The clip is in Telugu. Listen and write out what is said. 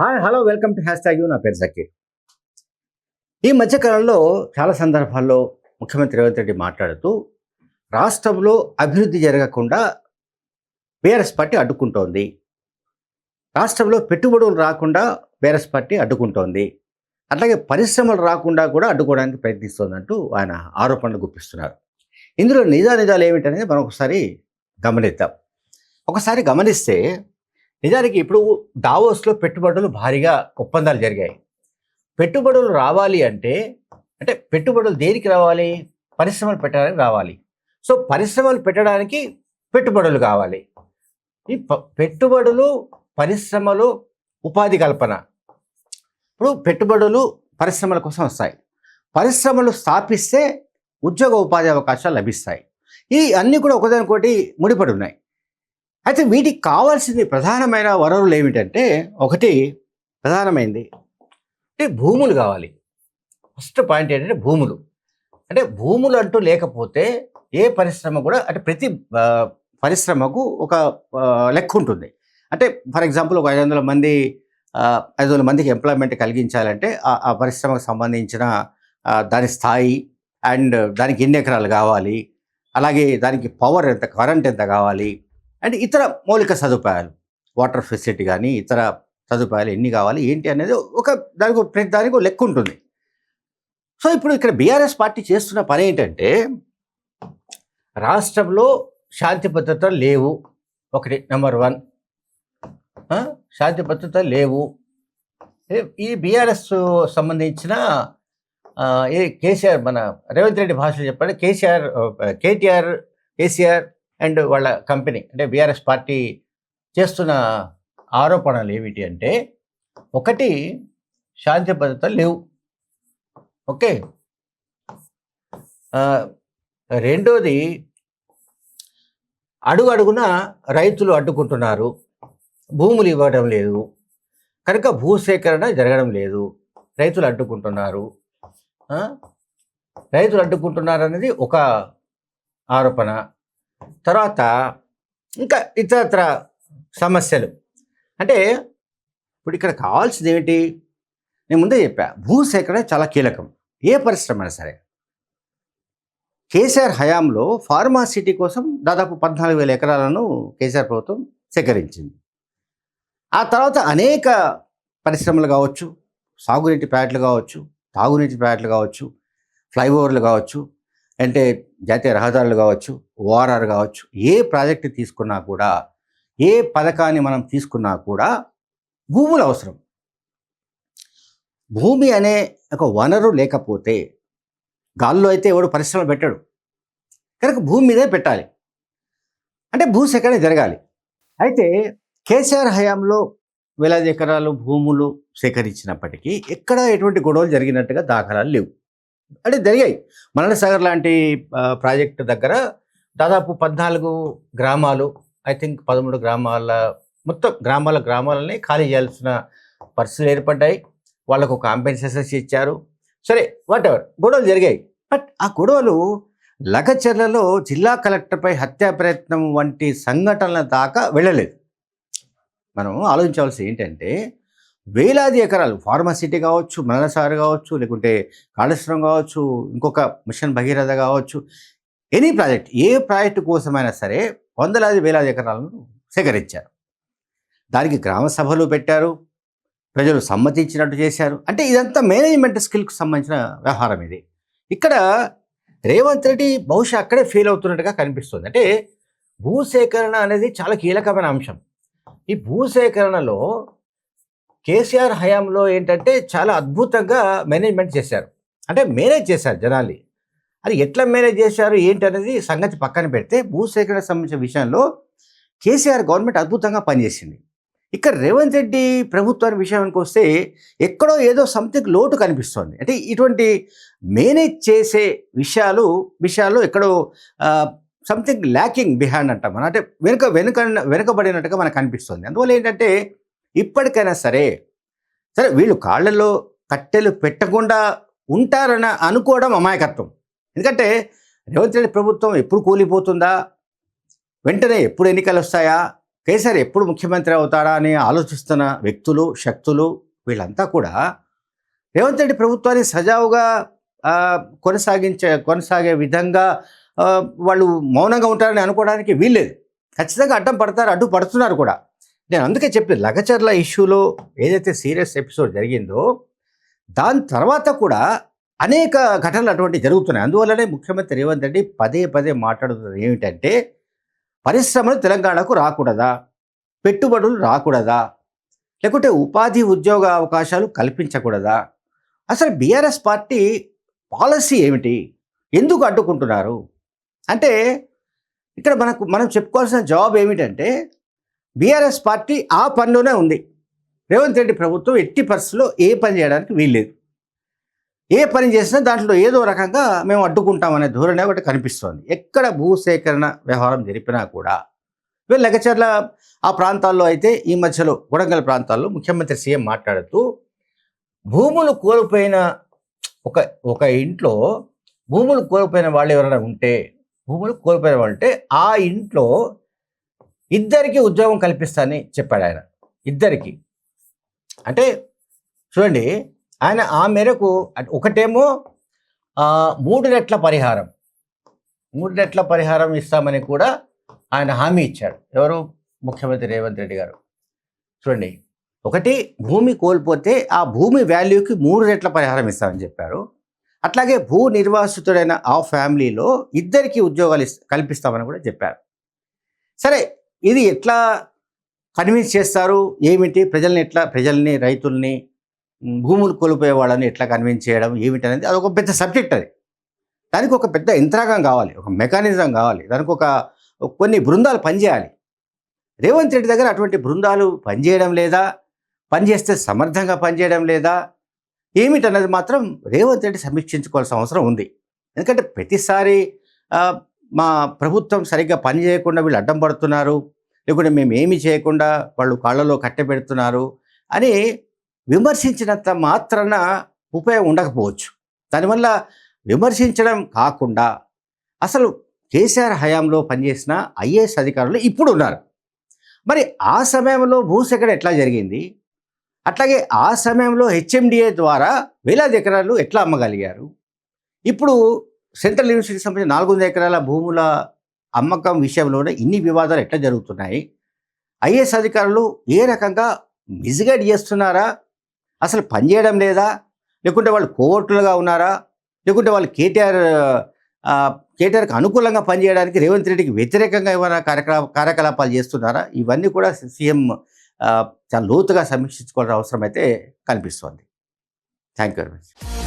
Hi hello welcome to hashtag you నా పేరు సకీర్ ఈ మధ్యకాలంలో చాలా సందర్భాల్లో ముఖ్యమంత్రి రేవంత్ రెడ్డి మాట్లాడుతూ రాష్ట్రంలో అభివృద్ధి జరగకుండా బీఆర్ఎస్ పార్టీ అడ్డుకుంటోంది. రాష్ట్రంలో పెట్టుబడులు రాకుండా బీఆర్ఎస్ పార్టీ అడ్డుకుంటోంది. అట్లాగే పరిశ్రమలు రాకుండా కూడా అడ్డుకోవడానికి ప్రయత్నిస్తోందంటూ ఆయన ఆరోపణలు గుప్పిస్తున్నారు. ఇందులో నిజా నిజాలు ఏమిటనేది మనం ఒకసారి గమనిద్దాం. ఒకసారి గమనిస్తే నిజానికి ఇప్పుడు దావోస్లో పెట్టుబడులు భారీగా ఒప్పందాలు జరిగాయి. పెట్టుబడులు రావాలి అంటే అంటే పెట్టుబడులు దేనికి రావాలి? పరిశ్రమలు పెట్టడానికి రావాలి. సో పరిశ్రమలు పెట్టడానికి పెట్టుబడులు కావాలి. ఈ ప- పెట్టుబడులు పరిశ్రమలు ఉపాధి కల్పన. ఇప్పుడు పెట్టుబడులు పరిశ్రమల కోసం వస్తాయి. పరిశ్రమలు స్థాపిస్తే ఉద్యోగ ఉపాధి అవకాశాలు లభిస్తాయి. ఈ అన్నీ కూడా ఒకదానికొకటి ముడిపడి ఉన్నాయి. అయితే వీటికి కావాల్సింది ప్రధానమైన వనరులు ఏమిటంటే ఒకటి ప్రధానమైనది అంటే భూములు కావాలి. ఫస్ట్ పాయింట్ ఏంటంటే భూములు. అంటే భూములు అంటూ లేకపోతే ఏ పరిశ్రమ కూడా అంటే ప్రతి పరిశ్రమకు ఒక లెక్క ఉంటుంది. అంటే ఫర్ ఎగ్జాంపుల్ ఒక ఐదు వందల మంది ఐదు వందల మందికి ఎంప్లాయ్మెంట్ కలిగించాలంటే ఆ- పరిశ్రమకు సంబంధించిన దాని స్థాయి అండ్ దానికి ఎన్ని ఎకరాలు కావాలి అలాగే దానికి పవర్ ఎంత కరెంట్ ఎంత కావాలి అండ్ ఇతర మౌలిక సదుపాయాలు వాటర్ ఫెసిలిటీ కానీ ఇతర సదుపాయాలు ఎన్ని కావాలి ఏంటి అనేది ఒక దానికి ప్రతి దానికి లెక్క ఉంటుంది. సో ఇప్పుడు ఇక్కడ బీఆర్ఎస్ పార్టీ చేస్తున్న పని ఏంటంటే రాష్ట్రంలో శాంతి భద్రతలు లేవు. ఒకటి నెంబర్ వన్. శాంతి భద్రతలు లేవు. ఈ బీఆర్ఎస్ సంబంధించిన ఏ కేసీఆర్ మన రేవంత్ రెడ్డి భాషలో చెప్పండి కేసీఆర్ కేటీఆర్ కేసీఆర్ అండ్ వాళ్ళ కంపెనీ అంటే బీఆర్ఎస్ పార్టీ చేస్తున్న ఆరోపణలు ఏమిటి అంటే ఒకటి శాంతి భద్రతలు లేవు. ఓకే? రెండోది అడుగు అడుగున రైతులు అడ్డుకుంటున్నారు. భూములు ఇవ్వడం లేదు. కనుక భూసేకరణ జరగడం లేదు. రైతులు అడ్డుకుంటున్నారు. రైతులు అడ్డుకుంటున్నారు అనేది ఒక ఆరోపణ. తర్వాత ఇంకా ఇతరత్ర సమస్యలు. అంటే ఇప్పుడు ఇక్కడ కావాల్సింది ఏమిటి? నేను ముందే చెప్పా భూసేకరణ చాలా కీలకం. ఏ పరిశ్రమ అయినా సరే. కేసీఆర్ హయాంలో ఫార్మా సిటీ కోసం దాదాపు పద్నాలుగు వేల ఎకరాలను కేసీఆర్ ప్రభుత్వం సేకరించింది. ఆ తర్వాత అనేక పరిశ్రమలు కావచ్చు సాగునీటి ప్యాట్లు కావచ్చు తాగునీటి ప్యాట్లు కావచ్చు ఫ్లైఓవర్లు కావచ్చు అంటే జాతీయ రహదారులు కావచ్చు ఓఆర్ఆర్ కావచ్చు ఏ ప్రాజెక్టు తీసుకున్నా కూడా ఏ పథకాన్ని మనం తీసుకున్నా కూడా భూములు అవసరం. భూమి అనే ఒక వనరు లేకపోతే గాల్లో అయితే ఎవడు పరిశ్రమ పెట్టడు. కనుక భూమి మీదే పెట్టాలి. అంటే భూసేకరణ జరగాలి. అయితే కేసీఆర్ హయాంలో వేలాది ఎకరాలు భూములు సేకరించినప్పటికీ ఎక్కడ ఎటువంటి గొడవలు జరిగినట్టుగా దాఖలాలు లేవు. అంటే జరిగాయి. మరణ సాగర్ లాంటి ప్రాజెక్టు దగ్గర దాదాపు పద్నాలుగు గ్రామాలు ఐ థింక్ పదమూడు గ్రామాల మొత్తం గ్రామాల గ్రామాలని ఖాళీ చేయాల్సిన పరిస్థితులు ఏర్పడ్డాయి. వాళ్ళకు కాంపెన్సేషన్స్ ఇచ్చారు. సరే వాట్ ఎవర్ గొడవలు జరిగాయి. బట్ ఆ గొడవలు లగచర్లలో జిల్లా కలెక్టర్పై హత్యా ప్రయత్నం వంటి సంఘటనల దాకా వెళ్ళలేదు. మనం ఆలోచించవలసి ఏంటంటే వేలాది ఎకరాలు ఫార్మసిటీ కావచ్చు మనసారు కావచ్చు లేకుంటే కాళేశ్వరం కావచ్చు ఇంకొక మిషన్ భగీరథ కావచ్చు ఎనీ ప్రాజెక్ట్ ఏ ప్రాజెక్టు కోసమైనా సరే వందలాది వేలాది ఎకరాలను సేకరించారు. దానికి గ్రామ సభలు పెట్టారు ప్రజలు సమ్మతించినట్టు చేశారు. అంటే ఇదంతా మేనేజ్మెంట్ స్కిల్కి సంబంధించిన వ్యవహారం ఇది. ఇక్కడ రేవంత్ రెడ్డి బహుశా అక్కడే ఫెయిల్ అవుతున్నట్టుగా కనిపిస్తుంది. అంటే భూసేకరణ అనేది చాలా కీలకమైన అంశం. ఈ భూసేకరణలో కేసీఆర్ హయాంలో ఏంటంటే చాలా అద్భుతంగా మేనేజ్మెంట్ చేశారు. అంటే మేనేజ్ చేశారు జనాల్ని. అది ఎట్లా మేనేజ్ చేశారు ఏంటి అనేది సంగతి పక్కన పెడితే భూసేకరణ సంబంధించిన విషయంలో కేసీఆర్ గవర్నమెంట్ అద్భుతంగా పనిచేసింది. ఇక్కడ రేవంత్ రెడ్డి ప్రభుత్వాన్ని విషయానికి వస్తే ఎక్కడో ఏదో సంథింగ్ లోటు కనిపిస్తోంది. అంటే ఇటువంటి మేనేజ్ చేసే విషయాలు విషయాల్లో ఎక్కడో సంథింగ్ ల్యాకింగ్ బిహైండ్ అంటాం మనం. అంటే వెనుక వెనుక వెనుకబడినట్టుగా మనకు అనిపిస్తుంది. అందువల్ల ఏంటంటే ఇప్పటికైనా సరే సరే వీళ్ళు కాళ్ళలో కట్టెలు పెట్టకుండా ఉంటారని అనుకోవడం అమాయకత్వం. ఎందుకంటే రేవంత్ రెడ్డి ప్రభుత్వం ఎప్పుడు కూలిపోతుందా? వెంటనే ఎప్పుడు ఎన్నికలు వస్తాయా? కేసీఆర్ ఎప్పుడు ముఖ్యమంత్రి అవుతాడా అని ఆలోచిస్తున్న వ్యక్తులు శక్తులు వీళ్ళంతా కూడా రేవంత్ రెడ్డి ప్రభుత్వాన్ని సజావుగా కొనసాగించే కొనసాగే విధంగా వాళ్ళు మౌనంగా ఉంటారని అనుకోవడానికి వీల్లేదు. ఖచ్చితంగా అడ్డం పడతారు అడ్డు పడుతున్నారు కూడా. నేను అందుకే చెప్పిన లగచర్ల ఇష్యూలో ఏదైతే సీరియస్ ఎపిసోడ్ జరిగిందో దాని తర్వాత కూడా అనేక ఘటనలు అటువంటి జరుగుతున్నాయి. అందువల్లనే ముఖ్యమంత్రి రేవంత్ రెడ్డి పదే పదే మాట్లాడుతున్నది ఏమిటంటే పరిశ్రమలు తెలంగాణకు రాకూడదా? పెట్టుబడులు రాకూడదా? లేకుంటే ఉపాధి ఉద్యోగ అవకాశాలు కల్పించకూడదా? అసలు బీఆర్ఎస్ పార్టీ పాలసీ ఏమిటి? ఎందుకు అడ్డుకుంటున్నారు? అంటే ఇక్కడ మనకు మనం చెప్పుకోవాల్సిన జవాబు ఏమిటంటే బీఆర్ఎస్ పార్టీ ఆ పనిలోనే ఉంది. రేవంత్ రెడ్డి ప్రభుత్వం ఎట్టి పరిస్థితుల్లో ఏ పని చేయడానికి వీల్లేదు. ఏ పని చేసినా దాంట్లో ఏదో రకంగా మేము అడ్డుకుంటామనే ధోరణి ఒకటి కనిపిస్తోంది. ఎక్కడ భూసేకరణ వ్యవహారం జరిపినా కూడా లెక్కచర్ల లెగచర్ల ఆ ప్రాంతాల్లో అయితే ఈ మధ్యలో కొడంగల్ ప్రాంతాల్లో ముఖ్యమంత్రి సీఎం మాట్లాడుతూ భూములు కోల్పోయిన ఒక ఒక ఇంట్లో భూములు కోల్పోయిన వాళ్ళు ఎవరైనా ఉంటే భూములు కోల్పోయిన వాళ్ళు ఉంటే ఆ ఇంట్లో ఇద్దరికి ఉద్యోగం కల్పిస్తానని చెప్పాడు ఆయన. ఇద్దరికి. అంటే చూడండి ఆయన ఆ మేరకు ఒకటేమో మూడు రెట్ల పరిహారం. మూడు రెట్ల పరిహారం ఇస్తామని కూడా ఆయన హామీ ఇచ్చాడు. ఎవరు? ముఖ్యమంత్రి రేవంత్ రెడ్డి గారు. చూడండి ఒకటి భూమి కోల్పోతే ఆ భూమి వాల్యూకి మూడు రెట్ల పరిహారం ఇస్తామని చెప్పారు. అట్లాగే భూ నిర్వాసితుడైన ఆ ఫ్యామిలీలో ఇద్దరికి ఉద్యోగాలు కల్పిస్తామని కూడా చెప్పారు. సరే ఇది ఎట్లా కన్విన్స్ చేస్తారు? ఏమిటి? ప్రజల్ని ఎట్లా ప్రజల్ని రైతుల్ని భూములు కోల్పోయే వాళ్ళని ఎట్లా కన్విన్స్ చేయడం? ఏమిటి అనేది అది ఒక పెద్ద సబ్జెక్ట్ అది. దానికి ఒక పెద్ద యంత్రాంగం కావాలి ఒక మెకానిజం కావాలి. దానికి ఒక కొన్ని బృందాలు పనిచేయాలి. రేవంత్ రెడ్డి దగ్గర అటువంటి బృందాలు పనిచేయడం లేదా? పనిచేస్తే సమర్థంగా పనిచేయడం లేదా? ఏమిటన్నది మాత్రం రేవంత్ రెడ్డి సమీక్షించుకోవాల్సిన అవసరం ఉంది. ఎందుకంటే ప్రతిసారి మా ప్రభుత్వం సరిగ్గా పని చేయకుండా వీళ్ళు అడ్డం పడుతున్నారు లేకుంటే మేము ఏమి చేయకుండా వాళ్ళు కాళ్ళలో కట్టె పెడుతున్నారు అని విమర్శించినంత మాత్రాన ఉపయోగం ఉండకపోవచ్చు. దానివల్ల విమర్శించడం కాకుండా అసలు కేసీఆర్ హయాంలో పనిచేసిన ఐఏఎస్ అధికారులు ఇప్పుడు ఉన్నారు. మరి ఆ సమయంలో భూసేకరణ ఎట్లా జరిగింది? అట్లాగే ఆ సమయంలో హెచ్ఎండిఏ ద్వారా వేలాది ఎకరాలు ఎట్లా అమ్మగలిగారు? ఇప్పుడు సెంట్రల్ యూనివర్సిటీకి సంబంధించిన నాలుగు వందల ఎకరాల భూముల అమ్మకం విషయంలోనే ఇన్ని వివాదాలు ఎట్లా జరుగుతున్నాయి? ఐఏఎస్ అధికారులు ఏ రకంగా మిస్గైడ్ చేస్తున్నారా? అసలు పనిచేయడం లేదా? లేకుంటే వాళ్ళు కోవర్టులుగా ఉన్నారా? లేకుంటే వాళ్ళు కేటీఆర్ కేటీఆర్కి అనుకూలంగా పనిచేయడానికి రేవంత్ రెడ్డికి వ్యతిరేకంగా ఏమైనా కార్యకలా కార్యకలాపాలు చేస్తున్నారా? ఇవన్నీ కూడా సీఎం చాలా లోతుగా సమీక్షించుకోవాల్సిన అవసరం అయితే కనిపిస్తోంది. Thank you very much.